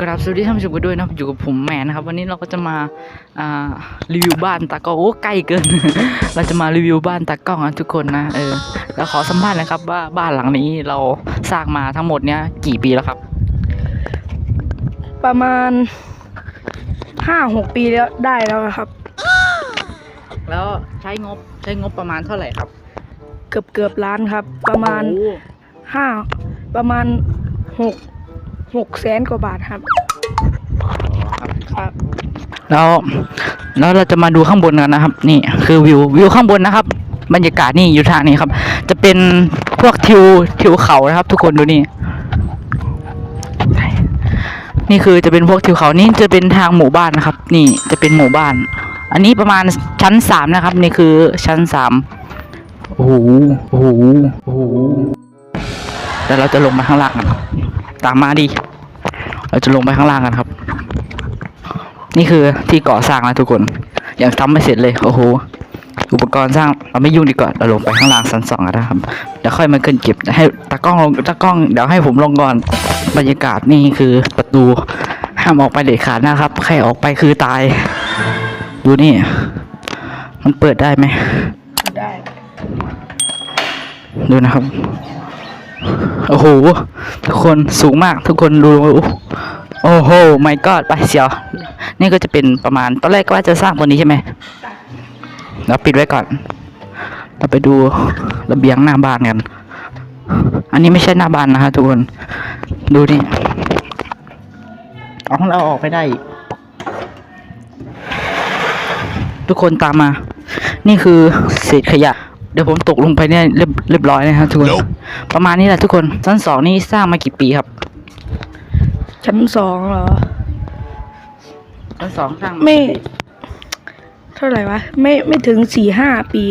กราบสวัสดีท่านผู้ชมกันด้วยนะครับอยู่กับผมแมนนะครับ วันนี้เราก็จะมาอ่ารีวิวบ้านตากล้องโอ้ใกล้เกิน เราจะมารีวิวบ้านตากล้องนะทุกคนนะเออแล้วขอสัมภาษณ์นะครับว่าบ้านหลังนี้เราสร้างมาทั้งหมดเนี้ยกี่ปีแล้วครับ ประมาณห้าหกปีแล้วได้แล้วครับ แล้วใช้งบใช้งบประมาณเท่าไหร่ครับ เกือบเกือบล้านครับ ประมาณโอ้ห้าประมาณหก หกแสนกว่าบาทครับ ครับ แล้วแล้วเราจะมาดูข้างบนกันนะครับ นี่คือวิววิวข้างบนนะครับ บรรยากาศนี่อยู่ทางนี้ครับ จะเป็นพวกทิวทิวเขานะครับ ทุกคนดูนี่ นี่คือจะเป็นพวกทิวเขานี่จะเป็นทางหมู่บ้านนะครับ นี่จะเป็นหมู่บ้าน อันนี้ประมาณชั้นสามนะครับ นี่คือชั้นสามโอ้โหโอ้โหโอ้โหแล้วเราจะลงไปข้างล่างกัน ตามมาดิ เราจะลงไปข้างล่างกันครับ นี่คือที่ก่อสร้างนะทุกคน ยังทำไม่เสร็จเลย โอ้โห อุปกรณ์สร้างเราไม่ยุ่งดีกว่า เราลงไปข้างล่างชั้นสองกันนะครับ เดี๋ยวค่อยมาขึ้นเก็บ ให้ตากล้องลงตากล้อง เดี๋ยวให้ผมลงก่อน บรรยากาศนี่คือประตู ห้ามออกไปเด็ดขาดนะครับ ใครออกไปคือตาย ดูนี่ มันเปิดได้ไหม ได้ ดูนะครับ โอ้โห ทุกคนสูงมากทุกคนดู โอ้โห my god ไปเสียว นี่ก็จะเป็นประมาณ ตอนแรกก็ว่าจะสร้างบนนี้ใช่ไหมเราปิดไว้ก่อน เราไปดูระเบียงหน้าบ้านกัน อันนี้ไม่ใช่หน้าบ้านนะฮะทุกคน ดูนี่เอาของเราออกไปได้ ทุกคนตามมา นี่คือเศษขยะ เดี๋ยวผมตกลงไปเนี่ยเรียบเรียบร้อยนะครับทุกคน ประมาณนี้แหละทุกคนชั้นสองนี่สร้างมากี่ปีครับ ชั้นสองเหรอ ชั้นสองสร้างาไม่กี่ปีเท่าไหร่วะ ไม่ไม่ถึงสี่ห้าปี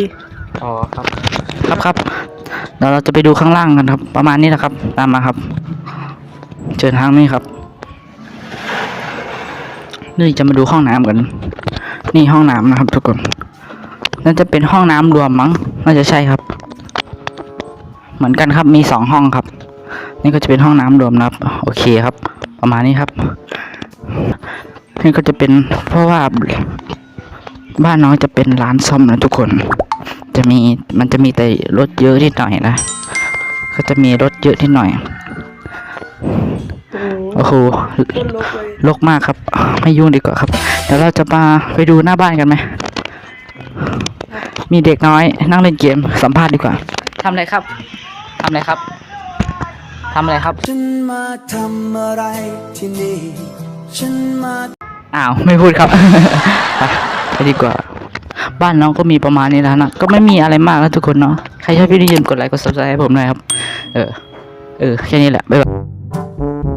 อ๋อครับ ครับครับเดี๋ยวเราจะไปดูข้างล่างกันครับ ประมาณนี้แหละครับ ตามมาครับ เชิญทางนี้ครับนี่จะมาดูห้องน้ำกัน นี่ห้องน้ำนะครับทุกคน น่าจะเป็นห้องน้ำรวมมั้ง น่าจะใช่ครับ เหมือนกันครับมีสองห้องครับ นี่ก็จะเป็นห้องน้ำรวมนะครับ โอเคครับ ประมาณนี้ครับ นี่ก็จะเป็นเพราะว่าบ้านน้องจะเป็นร้านซ่อมนะทุกคน จะมีมันจะมีแต่รถเยอะนิดหน่อยนะ ก็จะมีรถเยอะนิดหน่อย โอ้โหโอ้โหต้นลกเลยรกมากครับ ไม่ยุ่งดีกว่าครับ เดี๋ยวเราจะมาไปดูหน้าบ้านกันไหม มีเด็กน้อย นั่งเล่นเกมสัมภาษณ์ดีกว่าทำอะไรครับทำอะไรครับทำอะไรครับฉันมาทำอะไรที่นี่ฉันมาอ้าวไม่พูดครับ ไปไปดีกว่า บ้านน้องก็มีประมาณนี้แล้วนะก็ไม่มีอะไรมากแล้วทุกคนเนาะใครชอบพี่นิยมกดไลค์กดซับสไครต์ให้ผมหน่อยครับ เออ เออแค่นี้แหละบ๊ายบาย